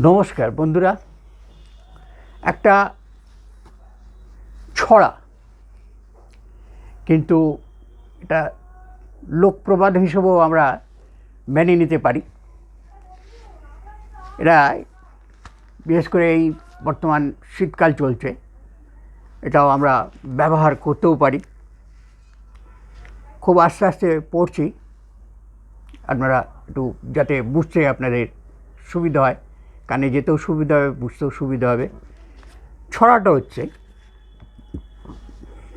নমস্কার, বন্ধুরা। একটা ছড়া, কিন্তু এটা লোকপ্রবাদ হিসেবেও আমরা মেনে নিতে পারি। এটা বিশেষ করে এই বর্তমান শীতকাল চলছে, এটাও আমরা ব্যবহার করতেও পারি। খুব আস্তে আস্তে পড়ছি। আপনারা একটু যাতে বুঝতে আপনাদের সুবিধা হয়। কানে যেতেও সুবিধা হবে, বুঝতেও সুবিধা হবে। ছড়াটা হচ্ছে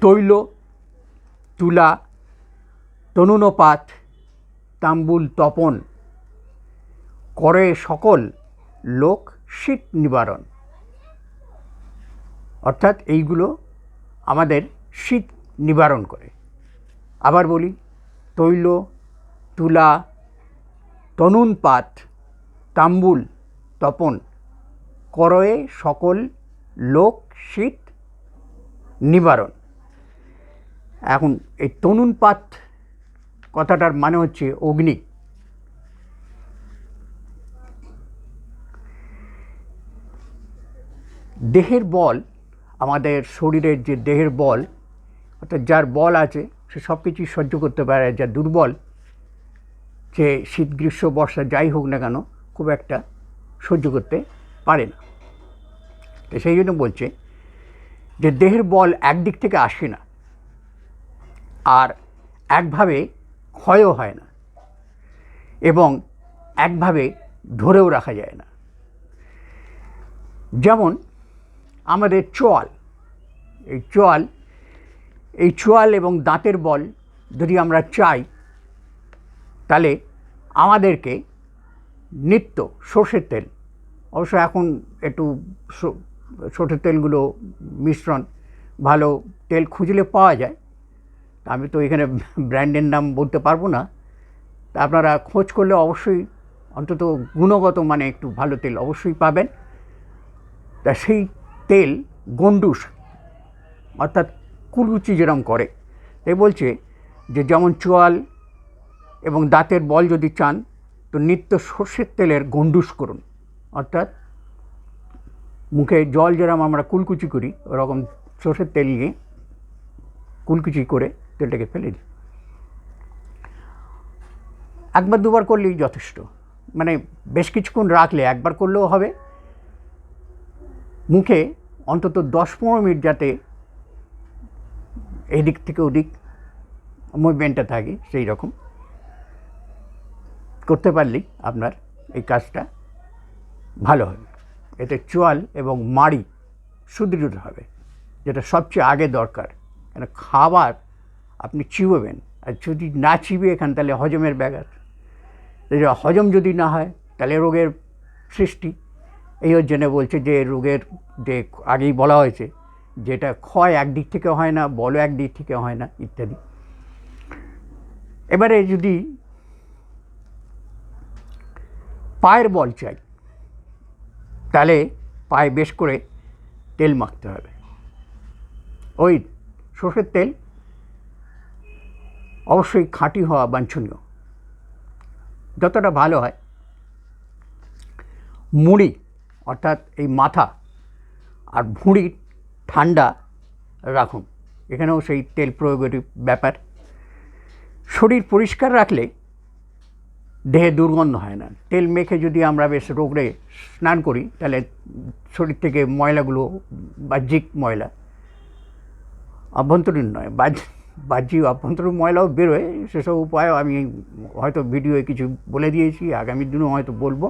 তৈল, তুলা, তনুনপাত, তাম্বুল, তপন। করে সকল লোক শীত নিবারণ। অর্থাৎ এইগুলো আমাদের শীত নিবারণ করে। আবার বলি, তৈল, তুলা তনুন পাত তাম্বুল তপন। করয়ে সকল লোক শীত নিবারণ। এখন এই তনুন পাত কথাটার মানে হচ্ছে অগ্নি। দেহের বল, আমাদের শরীরের যে দেহের বল, অর্থাৎ যার বল আছে, সে সব কিছুই সহ্য করতে পারে যা দুর্বল, যে শীত, গ্রীষ্ম, বর্ষা, যাই হোক না কেন, খুব একটা সহ্য করতে পারে না। তো সেই জন্য বলছে যে দেহের বল একদিক থেকে আসে না আর একভাবে ক্ষয়ও হয় না এবং একভাবে ধরেও রাখা যায় না। যেমন আমাদের চোয়াল, এই চোয়াল এই চোয়াল এবং দাঁতের বল যদি আমরা চাই, তাহলে আমাদেরকে নিত্য সর্ষের তেল অবশ্য এখন একটু সর্ষের তেলগুলো মিশ্রণ, ভালো তেল খুঁজলে পাওয়া যায়। তা আমি তো এখানে ব্র্যান্ডের নাম বলতে পারব না। তা আপনারা খোঁজ করলে অবশ্যই অন্তত গুণগত মানে একটু ভালো তেল অবশ্যই পাবেন। তা সেই তেল গন্ডুস, অর্থাৎ কুলুচি যেরম করে, এ বলছে যে যেমন চোয়াল এবং দাঁতের বল যদি চান, তো নিত্য সর্ষের তেলের গন্ডুস করুন। অর্থাৎ মুখে জল যেরকম আমরা কুলকুচি করি, ওরকম সর্ষের তেল নিয়ে কুলকুচি করে তেলটাকে ফেলে দিই। একবার দুবার করলেই যথেষ্ট। মানে বেশ কিছুক্ষণ রাখলে একবার করলেও হবে। মুখে অন্তত দশ পনেরো মিনিট যাতে এদিক থেকে ওদিক মুভমেন্টটা থাকে, সেই রকম করতে পারলেই আপনার এই কাজটা ভালো হবে। এতে চোয়াল এবং মাড়ি সুদৃঢ় হবে, যেটা সবচেয়ে আগে দরকার। কেন খাবার আপনি চিবোবেন, আর যদি না চিবে খান তাহলে হজমের ব্যাঘাত। হজম যদি না হয় তাহলে রোগের সৃষ্টি। এই জন্য বলছে যে রোগের যে আগেই বলা হয়েছে, যেটা ক্ষয় একদিক থেকে হয় না, বল একদিক থেকে হয় না, ইত্যাদি। এবারে যদি পায়ের বল চাই তাহলে পায়ে বেশ করে তেল মাখতে হবে। ওই সর্ষের তেল অবশ্যই খাঁটি হওয়া বাঞ্ছনীয়। যতটা ভালো হয়। মুড়ি অর্থাৎ এই মাথা আর ভুঁড়ি ঠান্ডা রাখুন। এখানেও সেই তেল প্রয়োগের ব্যাপার। শরীর পরিষ্কার রাখলে দেহে দুর্গন্ধ হয় না। তেল মেখে যদি আমরা বেশ রোগড়ে স্নান করি, তাহলে শরীর থেকে ময়লাগুলো, বাহ্যিক ময়লা অভ্যন্তরীণ নয়, বাহ্য, বাহ্যিক অভ্যন্তরীণ ময়লাও বেরোয়। সেসব উপায় আমি হয়তো ভিডিওয়ে কিছু বলে দিয়েছি, আগামী দিনেও হয়তো বলব।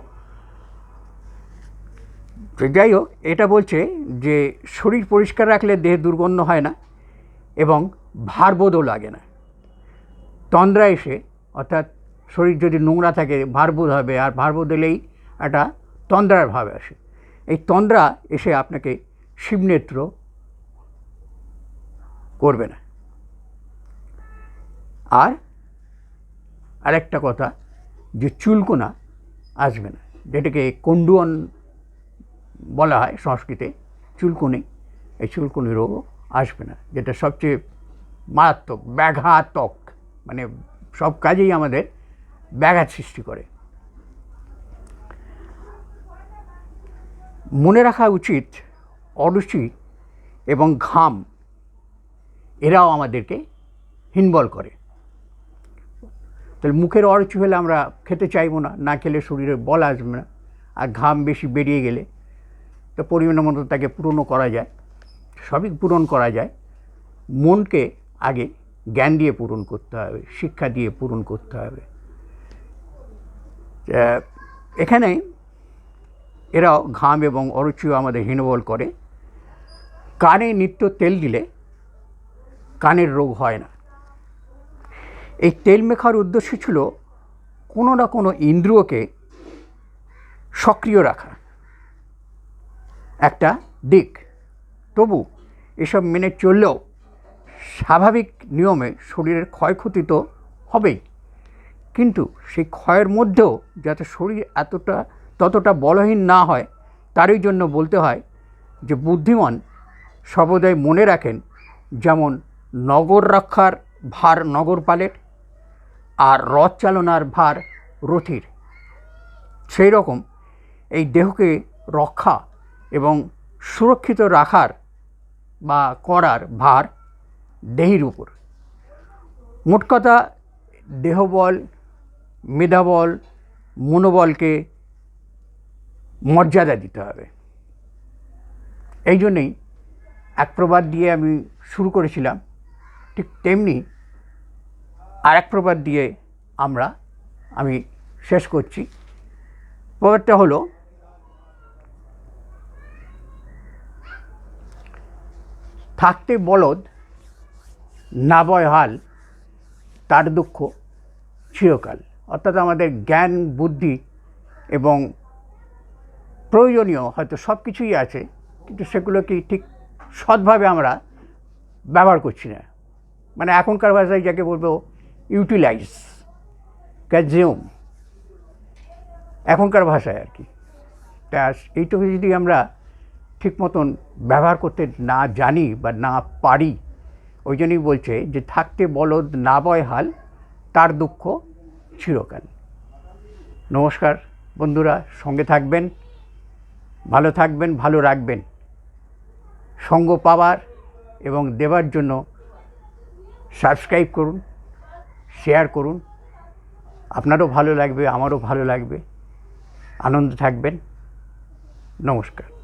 তো যাই হোক, এটা বলছে যে শরীর পরিষ্কার রাখলে দেহে দুর্গন্ধ হয় না এবং ভারবোধও লাগে না। তন্দ্রা এসে, অর্থাৎ শরীর যদি নোংরা থাকে ভারবোধ হবে, আর ভারবোধ এলেই একটা তন্দ্রার ভাব আসে। এই তন্দ্রা এসে আপনাকে শিবনেত্র করবে না। আর আরেকটা কথা, যে চুলকোনা আসবে না, যেটাকে কন্ডুয়ন বলা হয় সংস্কৃতে চুলকুনি এই চুলকুনি রোগও আসবে না, যেটা সবচেয়ে মারাত্মক, ব্যাঘাতক মানে সব কাজেই আমাদের ব্যাঘাত সৃষ্টি করে। মনে রাখা উচিত, অরুচি এবং ঘাম, এরাও আমাদেরকে হিনবল করে। তাহলে মুখের অরুচি হলে আমরা খেতে চাইব না না খেলে শরীরে বল আসবে না, আর ঘাম বেশি বেরিয়ে গেলে তো পরিমাণ মতো তাকে পূরণও করা যায়, সবই পূরণ করা যায়। মনকে আগে জ্ঞান দিয়ে পূরণ করতে হবে, শিক্ষা দিয়ে পূরণ করতে হবে। এখানে এরাও ঘাম এবং অরুচিও আমাদের হীনবল করে। কানে নিত্য তেল দিলে কানের রোগ হয় না। এই তেল মেখার উদ্দেশ্য ছিল কোনো না কোনো ইন্দ্রিয়কে সক্রিয় রাখা। একটা দিক। তবু এসব মেনে চললেও স্বাভাবিক নিয়মে শরীরের ক্ষয়ক্ষতি তো হবেই। কিন্তু সেই ক্ষয়ের মধ্যেও যাতে শরীর এতটা, ততটা বলহীন না হয়, তারই জন্য বলতে হয় যে বুদ্ধিমান সর্বদাই মনে রাখেন যেমন নগর রক্ষার ভার নগরপালের আর রথ চালনার ভার রথির। সেই রকম এই দেহকে রক্ষা এবং সুরক্ষিত রাখার বা করার ভার দেহির উপর। মোট কথা দেহবল মেধাবল, মনোবলকে মর্যাদা দিতে হবে। এই জন্যেই এক প্রবাদ দিয়ে আমি শুরু করেছিলাম। ঠিক তেমনি আর এক প্রবাদ দিয়ে আমরা, আমি শেষ করছি। প্রবাদটা হলো, থাকতে বলদ, না বয় হাল, তার দুঃখ চিরকাল। অর্থাৎ আমাদের জ্ঞান, বুদ্ধি এবং প্রয়োজনীয় হয়তো সব কিছুই আছে, কিন্তু সেগুলোকে ঠিক সৎভাবে আমরা ব্যবহার করছি না। মানে এখনকার ভাষায় যাকে বলব ইউটিলাইজ কনজিউম এখনকার ভাষায় আর কি। তা এইটুকু যদি আমরা ঠিক মতন ব্যবহার করতে না জানি বা না পারি, ওই জন্যই বলছে যে থাকতে বলদ না বয় হাল, তার দুঃখ চিরকাল। নমস্কার বন্ধুরা, সঙ্গে থাকবেন, ভালো থাকবেন, ভালো রাখবেন। সঙ্গ পাওয়ার এবং দেওয়ার জন্য সাবস্ক্রাইব করুন, শেয়ার করুন। আপনারও ভালো লাগবে, আমারও ভালো লাগবে। আনন্দ থাকবেন। নমস্কার।